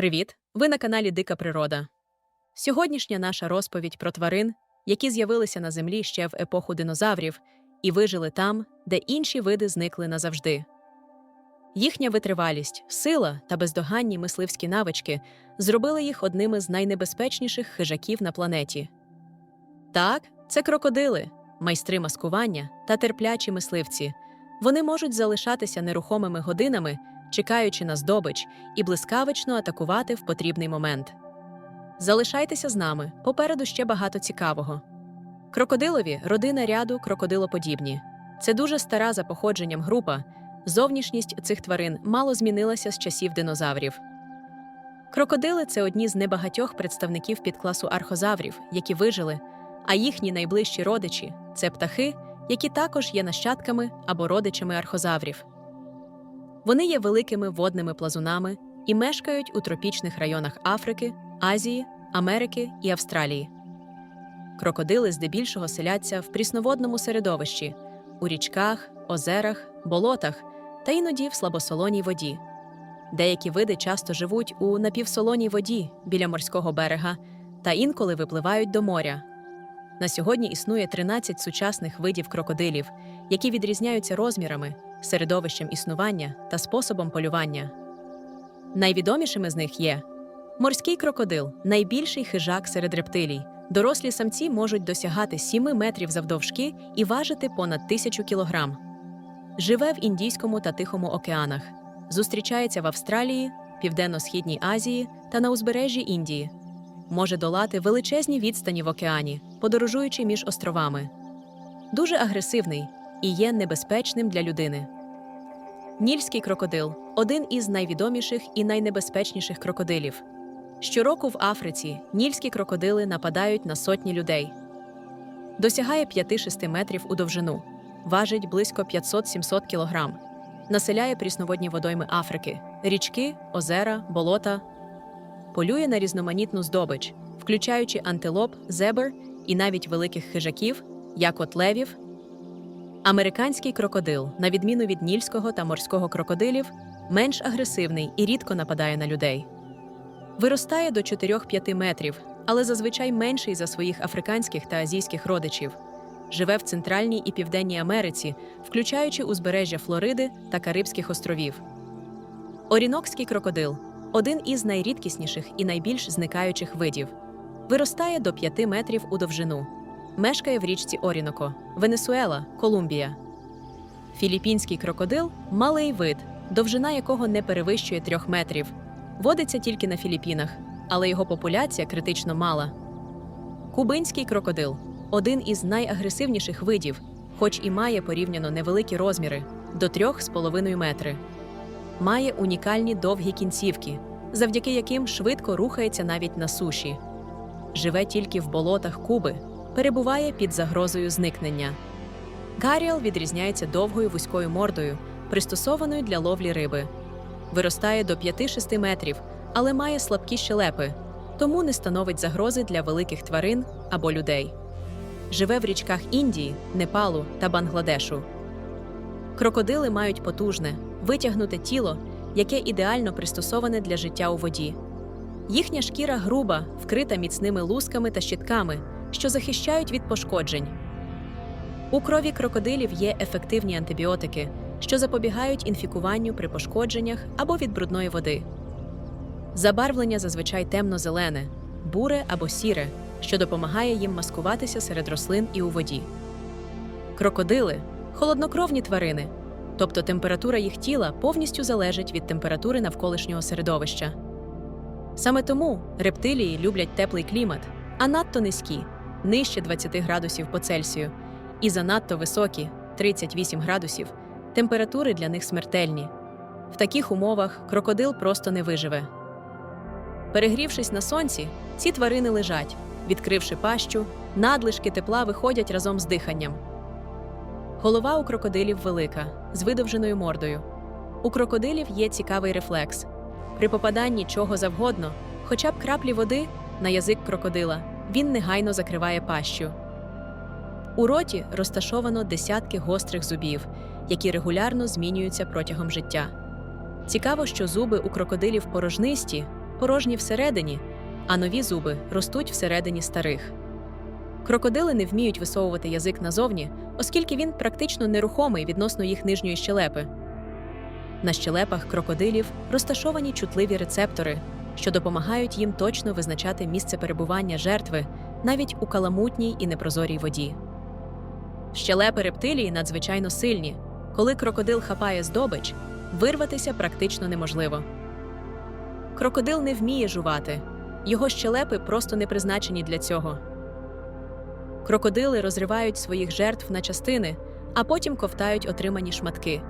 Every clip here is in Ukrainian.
Привіт! Ви на каналі Дика Природа. Сьогоднішня наша розповідь про тварин, які з'явилися на землі ще в епоху динозаврів і вижили там, де інші види зникли назавжди. Їхня витривалість, сила та бездоганні мисливські навички зробили їх одними з найнебезпечніших хижаків на планеті. Так, це крокодили, майстри маскування та терплячі мисливці. Вони можуть залишатися нерухомими годинами, чекаючи на здобич, і блискавично атакувати в потрібний момент. Залишайтеся з нами, попереду ще багато цікавого. Крокодилові родина ряду крокодилоподібні. Це дуже стара за походженням група. Зовнішність цих тварин мало змінилася з часів динозаврів. Крокодили це одні з небагатьох представників підкласу архозаврів, які вижили, а їхні найближчі родичі це птахи, які також є нащадками або родичами архозаврів. Вони є великими водними плазунами і мешкають у тропічних районах Африки, Азії, Америки і Австралії. Крокодили здебільшого селяться в прісноводному середовищі у річках, озерах, болотах та іноді в слабосолоній воді. Деякі види часто живуть у напівсолоній воді біля морського берега та інколи випливають до моря. На сьогодні існує 13 сучасних видів крокодилів, які відрізняються розмірами, середовищем існування та способом полювання. Найвідомішими з них є морський крокодил найбільший хижак серед рептилій. Дорослі самці можуть досягати 7 метрів завдовжки і важити понад тисячу кілограм. Живе в Індійському та Тихому океанах, зустрічається в Австралії, Південно-Східній Азії та на узбережжі Індії. Може долати величезні відстані в океані, подорожуючи між островами. Дуже агресивний і є небезпечним для людини. Нільський крокодил один із найвідоміших і найнебезпечніших крокодилів. Щороку в Африці нільські крокодили нападають на сотні людей. Досягає 5-6 метрів у довжину, важить близько 500-700 кілограм. Населяє прісноводні водойми Африки, річки, озера, болота, полює на різноманітну здобич, включаючи антилоп, зебр і навіть великих хижаків, як от левів. Американський крокодил, на відміну від нільського та морського крокодилів, менш агресивний і рідко нападає на людей. Виростає до 4-5 метрів, але зазвичай менший за своїх африканських та азійських родичів. Живе в Центральній і Південній Америці, включаючи узбережжя Флориди та Карибських островів. Орінокський крокодил один із найрідкісніших і найбільш зникаючих видів. Виростає до 5 метрів у довжину. Мешкає в річці Оріноко, Венесуела, Колумбія. Філіппінський крокодил малий вид, довжина якого не перевищує 3 метрів. Водиться тільки на Філіппінах, але його популяція критично мала. Кубинський крокодил один із найагресивніших видів, хоч і має порівняно невеликі розміри до 3,5 метри. Має унікальні довгі кінцівки, завдяки яким швидко рухається навіть на суші. Живе тільки в болотах Куби, перебуває під загрозою зникнення. Гаріал відрізняється довгою вузькою мордою, пристосованою для ловлі риби. Виростає до 5-6 метрів, але має слабкі щелепи, тому не становить загрози для великих тварин або людей. Живе в річках Індії, Непалу та Бангладешу. Крокодили мають потужне, витягнуте тіло, яке ідеально пристосоване для життя у воді. Їхня шкіра груба, вкрита міцними лусками та щитками, що захищають від пошкоджень. У крові крокодилів є ефективні антибіотики, що запобігають інфікуванню при пошкодженнях або від брудної води. Забарвлення зазвичай темно-зелене, буре або сіре, що допомагає їм маскуватися серед рослин і у воді. Крокодили холоднокровні тварини, тобто температура їх тіла повністю залежить від температури навколишнього середовища. Саме тому рептилії люблять теплий клімат, а надто низькі нижче 20 градусів по Цельсію, і занадто високі 38 градусів. Температури для них смертельні. В таких умовах крокодил просто не виживе. Перегрівшись на сонці, ці тварини лежать, відкривши пащу, надлишки тепла виходять разом з диханням. Голова у крокодилів велика, з видовженою мордою. У крокодилів є цікавий рефлекс. При попаданні чого завгодно, хоча б краплі води на язик крокодила, він негайно закриває пащу. У роті розташовано десятки гострих зубів, які регулярно змінюються протягом життя. Цікаво, що зуби у крокодилів порожнисті, порожні всередині, а нові зуби ростуть всередині старих. Крокодили не вміють висовувати язик назовні, оскільки він практично нерухомий відносно їх нижньої щелепи. На щелепах крокодилів розташовані чутливі рецептори, що допомагають їм точно визначати місце перебування жертви навіть у каламутній і непрозорій воді. Щелепи рептилії надзвичайно сильні. Коли крокодил хапає здобич, вирватися практично неможливо. Крокодил не вміє жувати, його щелепи просто не призначені для цього. Крокодили розривають своїх жертв на частини, а потім ковтають отримані шматки.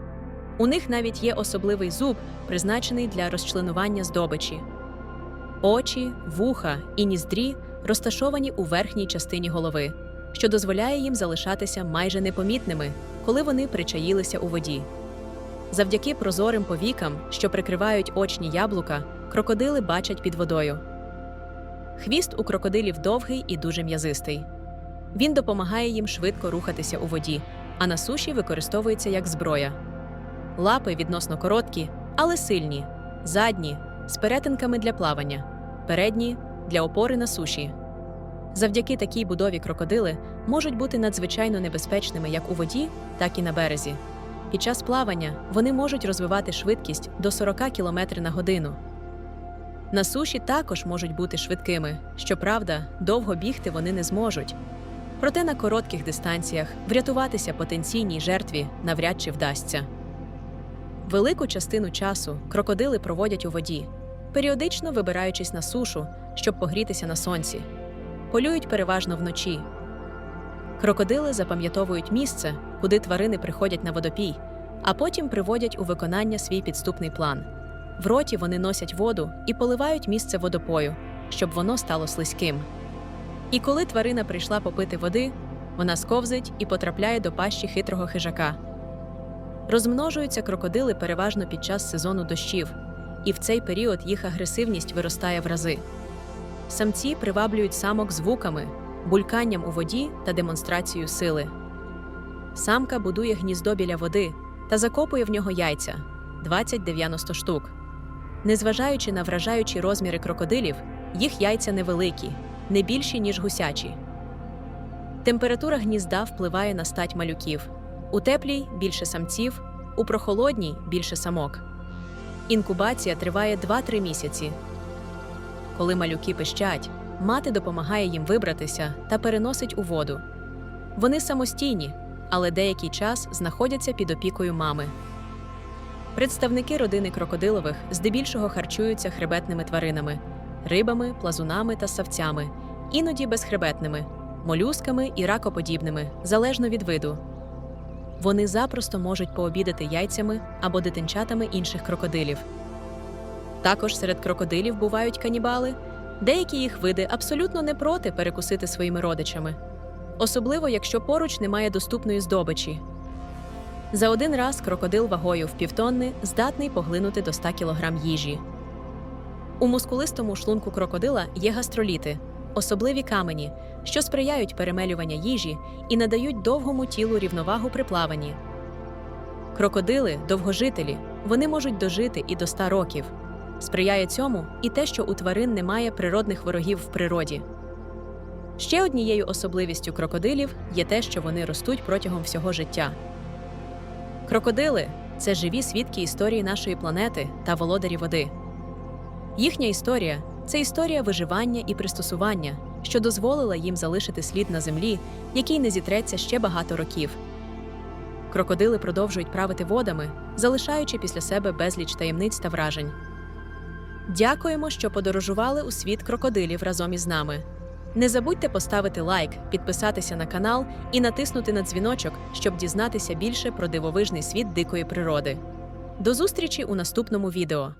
У них навіть є особливий зуб, призначений для розчленування здобичі. Очі, вуха і ніздрі розташовані у верхній частині голови, що дозволяє їм залишатися майже непомітними, коли вони причаїлися у воді. Завдяки прозорим повікам, що прикривають очні яблука, крокодили бачать під водою. Хвіст у крокодилів довгий і дуже м'язистий. Він допомагає їм швидко рухатися у воді, а на суші використовується як зброя. Лапи відносно короткі, але сильні, задні з перетинками для плавання, передні для опори на суші. Завдяки такій будові крокодили можуть бути надзвичайно небезпечними як у воді, так і на березі. Під час плавання вони можуть розвивати швидкість до 40 км на годину. На суші також можуть бути швидкими. Щоправда, довго бігти вони не зможуть. Проте на коротких дистанціях врятуватися потенційній жертві навряд чи вдасться. Велику частину часу крокодили проводять у воді, періодично вибираючись на сушу, щоб погрітися на сонці. Полюють переважно вночі. Крокодили запам'ятовують місце, куди тварини приходять на водопій, а потім приводять у виконання свій підступний план. В роті вони носять воду і поливають місце водопою, щоб воно стало слизьким. І коли тварина прийшла попити води, вона сковзить і потрапляє до пащі хитрого хижака. Розмножуються крокодили переважно під час сезону дощів, і в цей період їх агресивність виростає в рази. Самці приваблюють самок звуками, бульканням у воді та демонстрацією сили. Самка будує гніздо біля води та закопує в нього яйця 20-90 штук. Незважаючи на вражаючі розміри крокодилів, їх яйця невеликі, не більші, ніж гусячі. Температура гнізда впливає на стать малюків. У теплій більше самців, у прохолодній більше самок. Інкубація триває 2-3 місяці. Коли малюки пищать, мати допомагає їм вибратися та переносить у воду. Вони самостійні, але деякий час знаходяться під опікою мами. Представники родини крокодилових здебільшого харчуються хребетними тваринами рибами, плазунами та савцями, іноді безхребетними, молюсками і ракоподібними, залежно від виду. Вони запросто можуть пообідати яйцями або дитинчатами інших крокодилів. Також серед крокодилів бувають канібали, деякі їх види абсолютно не проти перекусити своїми родичами, особливо якщо поруч немає доступної здобичі. За один раз крокодил вагою в півтонни здатний поглинути до 100 кг їжі. У мускулистому шлунку крокодила є гастроліти, особливі камені, що сприяють перемелювання їжі і надають довгому тілу рівновагу при плаванні. Крокодили довгожителі, вони можуть дожити і до 100 років. Сприяє цьому і те, що у тварин немає природних ворогів в природі. Ще однією особливістю крокодилів є те, що вони ростуть протягом всього життя. Крокодили це живі свідки історії нашої планети та володарі води. Їхня історія це історія виживання і пристосування, що дозволила їм залишити слід на землі, який не зітреться ще багато років. Крокодили продовжують правити водами, залишаючи після себе безліч таємниць та вражень. Дякуємо, що подорожували у світ крокодилів разом із нами. Не забудьте поставити лайк, підписатися на канал і натиснути на дзвіночок, щоб дізнатися більше про дивовижний світ дикої природи. До зустрічі у наступному відео.